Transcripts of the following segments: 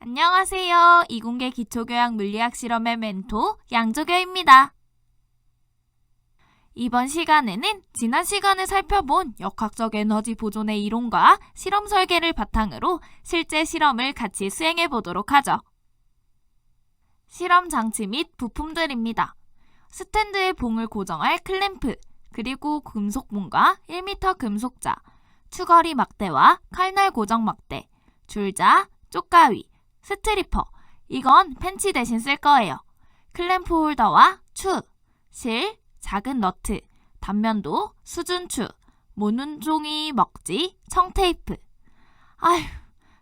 안녕하세요. 이공계 기초교양 물리학 실험의 멘토 양조교입니다. 이번 시간에는 지난 시간에 살펴본 역학적 에너지 보존의 이론과 실험 설계를 바탕으로 실제 실험을 같이 수행해 보도록 하죠. 실험 장치 및 부품들입니다. 스탠드에 봉을 고정할 클램프, 그리고 금속봉과 1m 금속자, 추거리 막대와 칼날 고정 막대, 줄자, 쪽가위, 스트리퍼. 이건 펜치 대신 쓸 거예요. 클램프 홀더와 추, 실, 작은 너트, 단면도, 수준추, 모눈종이 먹지, 청테이프. 아휴,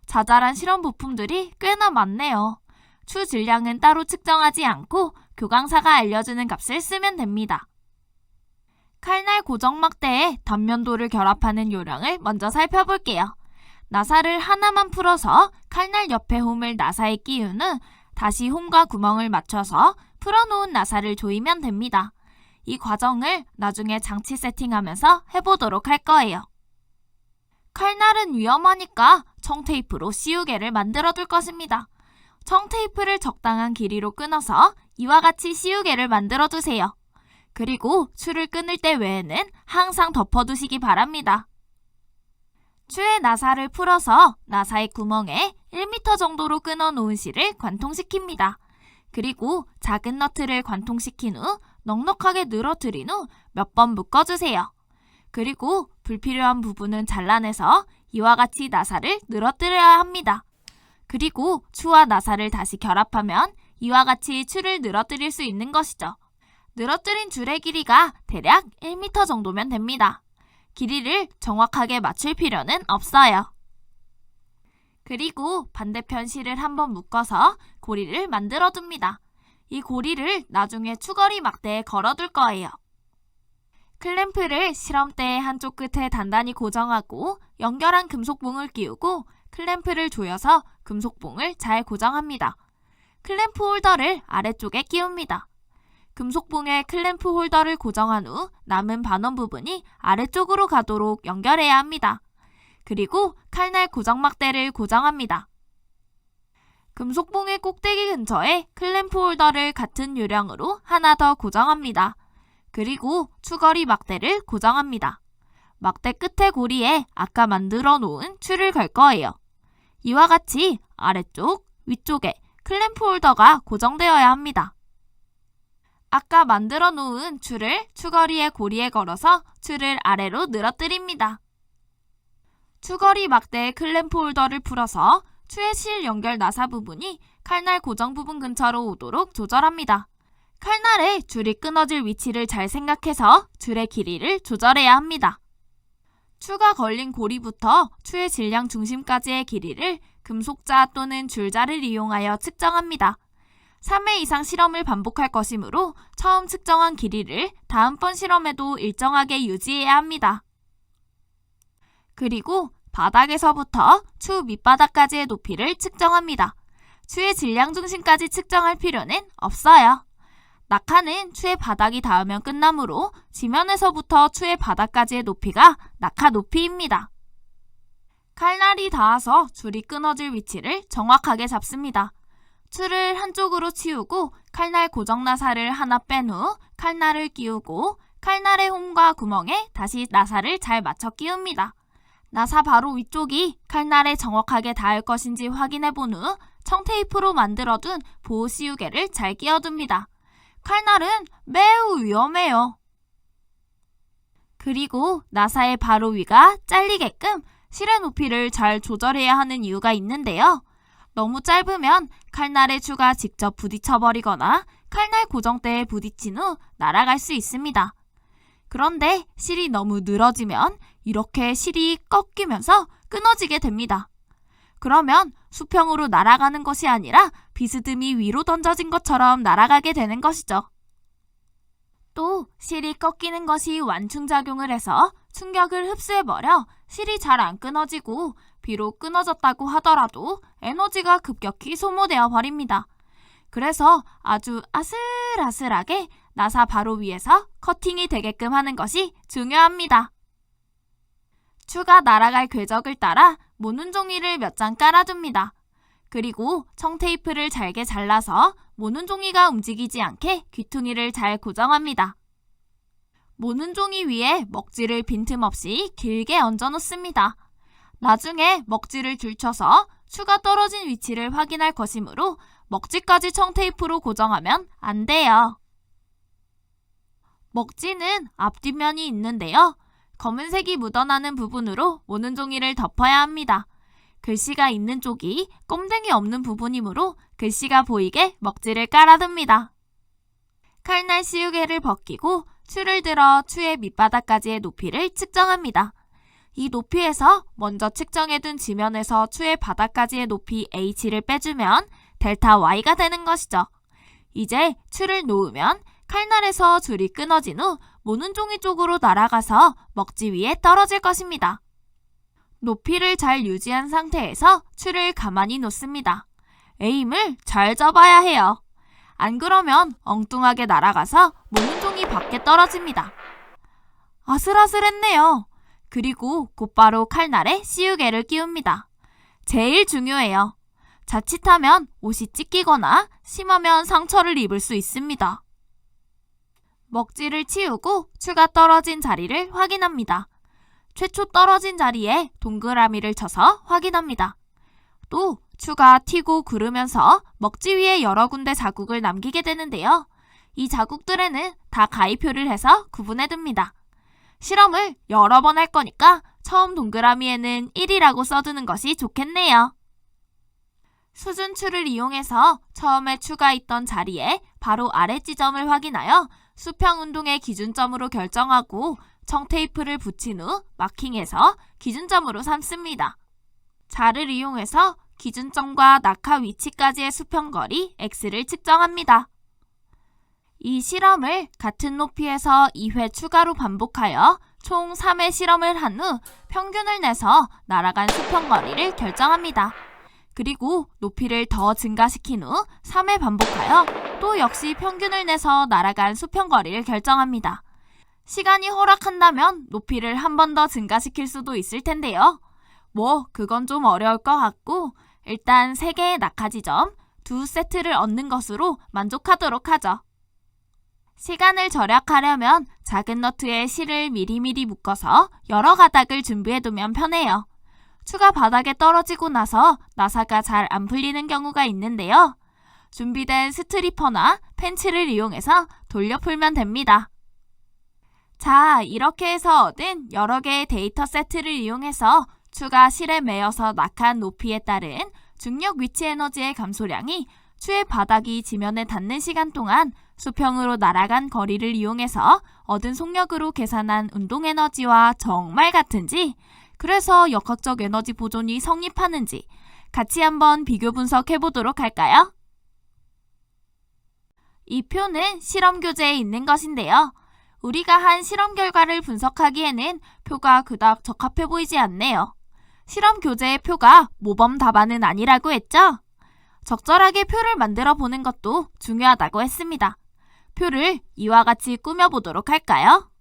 자잘한 실험 부품들이 꽤나 많네요. 추 질량은 따로 측정하지 않고 교강사가 알려주는 값을 쓰면 됩니다. 칼날 고정 막대에 단면도를 결합하는 요령을 먼저 살펴볼게요. 나사를 하나만 풀어서 칼날 옆에 홈을 나사에 끼운 후 다시 홈과 구멍을 맞춰서 풀어놓은 나사를 조이면 됩니다. 이 과정을 나중에 장치 세팅하면서 해보도록 할 거예요. 칼날은 위험하니까 청테이프로 씌우개를 만들어 둘 것입니다. 청테이프를 적당한 길이로 끊어서 이와 같이 씌우개를 만들어 두세요. 그리고 추를 끊을 때 외에는 항상 덮어두시기 바랍니다. 추의 나사를 풀어서 나사의 구멍에 1m 정도로 끊어 놓은 실을 관통시킵니다. 그리고 작은 너트를 관통시킨 후 넉넉하게 늘어뜨린 후 몇 번 묶어주세요. 그리고 불필요한 부분은 잘라내서 이와 같이 나사를 늘어뜨려야 합니다. 그리고 추와 나사를 다시 결합하면 이와 같이 추를 늘어뜨릴 수 있는 것이죠. 늘어뜨린 줄의 길이가 대략 1m 정도면 됩니다. 길이를 정확하게 맞출 필요는 없어요. 그리고 반대편 실을 한번 묶어서 고리를 만들어 둡니다. 이 고리를 나중에 추거리 막대에 걸어 둘 거예요. 클램프를 실험대의 한쪽 끝에 단단히 고정하고 연결한 금속봉을 끼우고 클램프를 조여서 금속봉을 잘 고정합니다. 클램프 홀더를 아래쪽에 끼웁니다. 금속봉에 클램프 홀더를 고정한 후 남은 반원 부분이 아래쪽으로 가도록 연결해야 합니다. 그리고 칼날 고정 막대를 고정합니다. 금속봉의 꼭대기 근처에 클램프 홀더를 같은 요령으로 하나 더 고정합니다. 그리고 추거리 막대를 고정합니다. 막대 끝에 고리에 아까 만들어 놓은 추를 걸 거예요. 이와 같이 아래쪽, 위쪽에 클램프 홀더가 고정되어야 합니다. 아까 만들어 놓은 추를 추거리의 고리에 걸어서 추를 아래로 늘어뜨립니다. 추거리 막대의 클램프 홀더를 풀어서 추의 실 연결 나사 부분이 칼날 고정 부분 근처로 오도록 조절합니다. 칼날에 줄이 끊어질 위치를 잘 생각해서 줄의 길이를 조절해야 합니다. 추가 걸린 고리부터 추의 질량 중심까지의 길이를 금속자 또는 줄자를 이용하여 측정합니다. 3회 이상 실험을 반복할 것이므로 처음 측정한 길이를 다음번 실험에도 일정하게 유지해야 합니다. 그리고 바닥에서부터 추 밑바닥까지의 높이를 측정합니다. 추의 질량 중심까지 측정할 필요는 없어요. 낙하는 추의 바닥이 닿으면 끝나므로 지면에서부터 추의 바닥까지의 높이가 낙하 높이입니다. 칼날이 닿아서 줄이 끊어질 위치를 정확하게 잡습니다. 추를 한쪽으로 치우고 칼날 고정 나사를 하나 뺀 후 칼날을 끼우고 칼날의 홈과 구멍에 다시 나사를 잘 맞춰 끼웁니다. 나사 바로 위쪽이 칼날에 정확하게 닿을 것인지 확인해 본 후 청테이프로 만들어둔 보호 씌우개를 잘 끼워둡니다. 칼날은 매우 위험해요. 그리고 나사의 바로 위가 잘리게끔 실의 높이를 잘 조절해야 하는 이유가 있는데요. 너무 짧으면 칼날의 추가 직접 부딪혀버리거나 칼날 고정대에 부딪힌 후 날아갈 수 있습니다. 그런데 실이 너무 늘어지면 이렇게 실이 꺾이면서 끊어지게 됩니다. 그러면 수평으로 날아가는 것이 아니라 비스듬히 위로 던져진 것처럼 날아가게 되는 것이죠. 또 실이 꺾이는 것이 완충작용을 해서 충격을 흡수해버려 실이 잘 안 끊어지고 비록 끊어졌다고 하더라도 에너지가 급격히 소모되어 버립니다. 그래서 아주 아슬아슬하게 나사 바로 위에서 커팅이 되게끔 하는 것이 중요합니다. 추가 날아갈 궤적을 따라 모눈 종이를 몇 장 깔아줍니다. 그리고 청테이프를 잘게 잘라서 모눈 종이가 움직이지 않게 귀퉁이를 잘 고정합니다. 모눈 종이 위에 먹지를 빈틈없이 길게 얹어 놓습니다. 나중에 먹지를 줄쳐서 추가 떨어진 위치를 확인할 것이므로 먹지까지 청테이프로 고정하면 안 돼요. 먹지는 앞뒷면이 있는데요. 검은색이 묻어나는 부분으로 모눈 종이를 덮어야 합니다. 글씨가 있는 쪽이 꼼댕이 없는 부분이므로 글씨가 보이게 먹지를 깔아둡니다. 칼날 씌우개를 벗기고 추를 들어 추의 밑바닥까지의 높이를 측정합니다. 이 높이에서 먼저 측정해둔 지면에서 추의 바닥까지의 높이 h를 빼주면 델타 y가 되는 것이죠. 이제 추를 놓으면 칼날에서 줄이 끊어진 후 모눈 종이 쪽으로 날아가서 먹지 위에 떨어질 것입니다. 높이를 잘 유지한 상태에서 추를 가만히 놓습니다. 에임을 잘 잡아야 해요. 안 그러면 엉뚱하게 날아가서 모눈 종이 밖에 떨어집니다. 아슬아슬했네요. 그리고 곧바로 칼날에 씌우개를 끼웁니다. 제일 중요해요. 자칫하면 옷이 찢기거나 심하면 상처를 입을 수 있습니다. 먹지를 치우고 추가 떨어진 자리를 확인합니다. 최초 떨어진 자리에 동그라미를 쳐서 확인합니다. 또 추가 튀고 구르면서 먹지 위에 여러 군데 자국을 남기게 되는데요. 이 자국들에는 다 가위표를 해서 구분해 둡니다. 실험을 여러 번 할 거니까 처음 동그라미에는 1이라고 써두는 것이 좋겠네요. 수준추를 이용해서 처음에 추가 있던 자리에 바로 아래 지점을 확인하여 수평 운동의 기준점으로 결정하고 청테이프를 붙인 후 마킹해서 기준점으로 삼습니다. 자를 이용해서 기준점과 낙하 위치까지의 수평거리 x를 측정합니다. 이 실험을 같은 높이에서 2회 추가로 반복하여 총 3회 실험을 한 후 평균을 내서 날아간 수평 거리를 결정합니다. 그리고 높이를 더 증가시킨 후 3회 반복하여 또 역시 평균을 내서 날아간 수평 거리를 결정합니다. 시간이 허락한다면 높이를 한 번 더 증가시킬 수도 있을 텐데요. 뭐, 그건 좀 어려울 것 같고, 일단 3개의 낙하 지점, 두 세트를 얻는 것으로 만족하도록 하죠. 시간을 절약하려면 작은 너트에 실을 미리미리 묶어서 여러 가닥을 준비해두면 편해요. 추가 바닥에 떨어지고 나서 나사가 잘 안 풀리는 경우가 있는데요. 준비된 스트리퍼나 펜치를 이용해서 돌려 풀면 됩니다. 자, 이렇게 해서 얻은 여러 개의 데이터 세트를 이용해서 추가 실에 매여서 낙한 높이에 따른 중력 위치 에너지의 감소량이 추의 바닥이 지면에 닿는 시간 동안 수평으로 날아간 거리를 이용해서 얻은 속력으로 계산한 운동 에너지와 정말 같은지, 그래서 역학적 에너지 보존이 성립하는지 같이 한번 비교 분석해 보도록 할까요? 이 표는 실험 교재에 있는 것인데요. 우리가 한 실험 결과를 분석하기에는 표가 그닥 적합해 보이지 않네요. 실험 교재의 표가 모범 답안은 아니라고 했죠? 적절하게 표를 만들어 보는 것도 중요하다고 했습니다. 표를 이와 같이 꾸며보도록 할까요?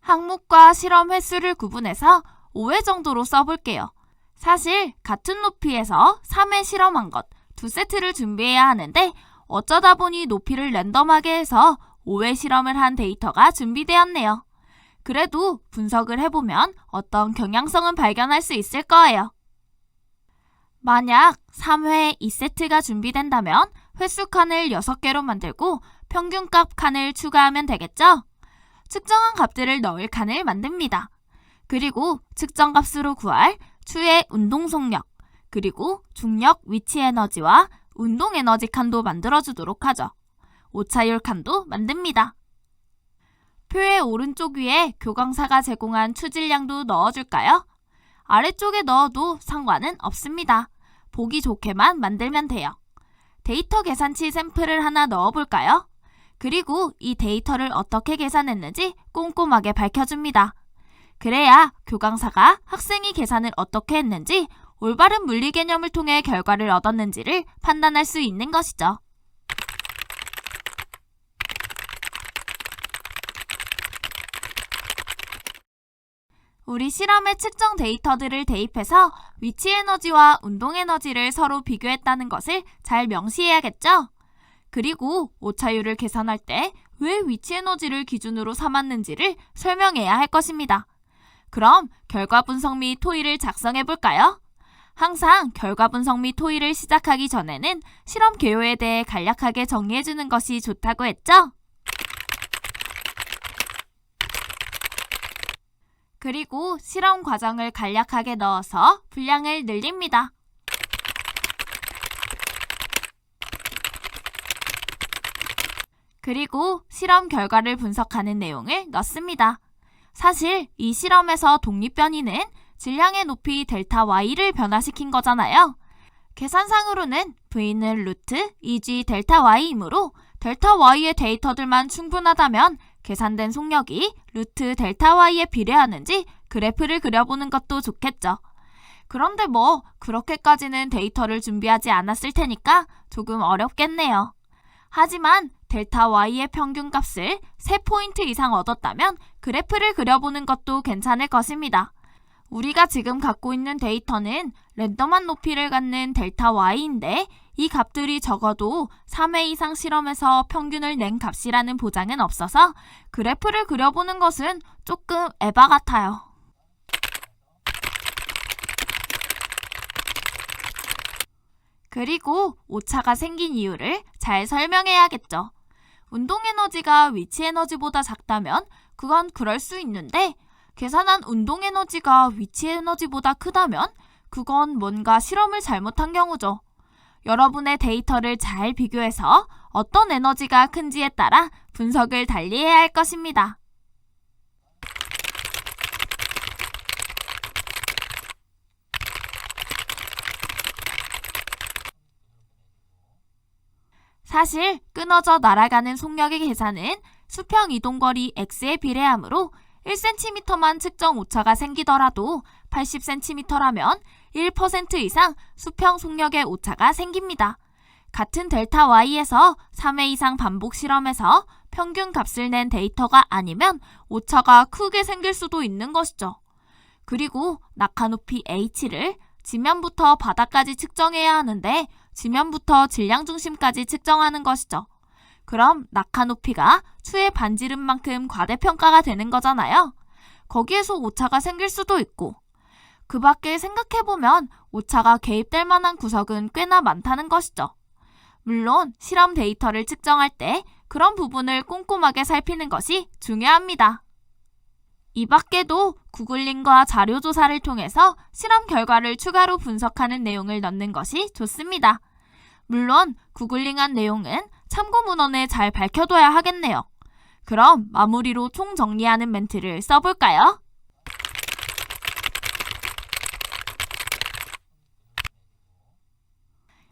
항목과 실험 횟수를 구분해서 5회 정도로 써볼게요. 사실 같은 높이에서 3회 실험한 것 두 세트를 준비해야 하는데 어쩌다 보니 높이를 랜덤하게 해서 5회 실험을 한 데이터가 준비되었네요. 그래도 분석을 해보면 어떤 경향성은 발견할 수 있을 거예요. 만약 3회 2세트가 준비된다면 횟수 칸을 6개로 만들고 평균값 칸을 추가하면 되겠죠? 측정한 값들을 넣을 칸을 만듭니다. 그리고 측정 값으로 구할 추의 운동 속력, 그리고 중력 위치 에너지와 운동 에너지 칸도 만들어주도록 하죠. 오차율 칸도 만듭니다. 표의 오른쪽 위에 교광사가 제공한 추질량도 넣어줄까요? 아래쪽에 넣어도 상관은 없습니다. 보기 좋게만 만들면 돼요. 데이터 계산치 샘플을 하나 넣어볼까요? 그리고 이 데이터를 어떻게 계산했는지 꼼꼼하게 밝혀줍니다. 그래야 교강사가 학생이 계산을 어떻게 했는지 올바른 물리 개념을 통해 결과를 얻었는지를 판단할 수 있는 것이죠. 우리 실험의 측정 데이터들을 대입해서 위치 에너지와 운동 에너지를 서로 비교했다는 것을 잘 명시해야겠죠? 그리고 오차율을 계산할 때 왜 위치 에너지를 기준으로 삼았는지를 설명해야 할 것입니다. 그럼 결과 분석 및 토의를 작성해 볼까요? 항상 결과 분석 및 토의를 시작하기 전에는 실험 개요에 대해 간략하게 정리해 주는 것이 좋다고 했죠? 그리고 실험 과정을 간략하게 넣어서 분량을 늘립니다. 그리고 실험 결과를 분석하는 내용을 넣습니다. 사실 이 실험에서 독립변이는 질량의 높이 델타 y를 변화시킨 거잖아요. 계산상으로는 v는 루트 2g 델타 y이므로 델타 y의 데이터들만 충분하다면 계산된 속력이 루트 델타 y에 비례하는지 그래프를 그려보는 것도 좋겠죠. 그런데 뭐 그렇게까지는 데이터를 준비하지 않았을 테니까 조금 어렵겠네요. 하지만 델타 y의 평균 값을 3포인트 이상 얻었다면 그래프를 그려보는 것도 괜찮을 것입니다. 우리가 지금 갖고 있는 데이터는 랜덤한 높이를 갖는 델타 y인데 이 값들이 적어도 3회 이상 실험에서 평균을 낸 값이라는 보장은 없어서 그래프를 그려보는 것은 조금 에바 같아요. 그리고 오차가 생긴 이유를 잘 설명해야겠죠. 운동 에너지가 위치 에너지보다 작다면 그건 그럴 수 있는데 계산한 운동 에너지가 위치 에너지보다 크다면 그건 뭔가 실험을 잘못한 경우죠. 여러분의 데이터를 잘 비교해서 어떤 에너지가 큰지에 따라 분석을 달리해야 할 것입니다. 사실 끊어져 날아가는 속력의 계산은 수평 이동거리 x에 비례하므로 1cm만 측정 오차가 생기더라도 80cm라면 1% 이상 수평 속력의 오차가 생깁니다. 같은 델타 y에서 3회 이상 반복 실험에서 평균 값을 낸 데이터가 아니면 오차가 크게 생길 수도 있는 것이죠. 그리고 낙하 높이 h를 지면부터 바닥까지 측정해야 하는데 지면부터 질량 중심까지 측정하는 것이죠. 그럼 낙하 높이가 추의 반지름만큼 과대평가가 되는 거잖아요. 거기에서 오차가 생길 수도 있고. 그 밖에 생각해보면 오차가 개입될 만한 구석은 꽤나 많다는 것이죠. 물론 실험 데이터를 측정할 때 그런 부분을 꼼꼼하게 살피는 것이 중요합니다. 이 밖에도 구글링과 자료 조사를 통해서 실험 결과를 추가로 분석하는 내용을 넣는 것이 좋습니다. 물론 구글링한 내용은 참고 문헌에 잘 밝혀둬야 하겠네요. 그럼 마무리로 총 정리하는 멘트를 써볼까요?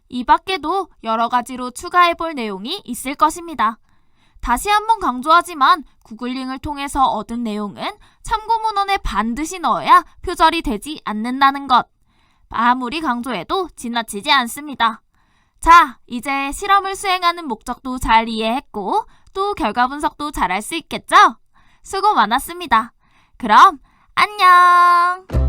이 밖에도 여러 가지로 추가해 볼 내용이 있을 것입니다. 다시 한번 강조하지만 구글링을 통해서 얻은 내용은 참고 문헌에 반드시 넣어야 표절이 되지 않는다는 것. 아무리 강조해도 지나치지 않습니다. 자, 이제 실험을 수행하는 목적도 잘 이해했고 또 결과 분석도 잘 할 수 있겠죠? 수고 많았습니다. 그럼 안녕!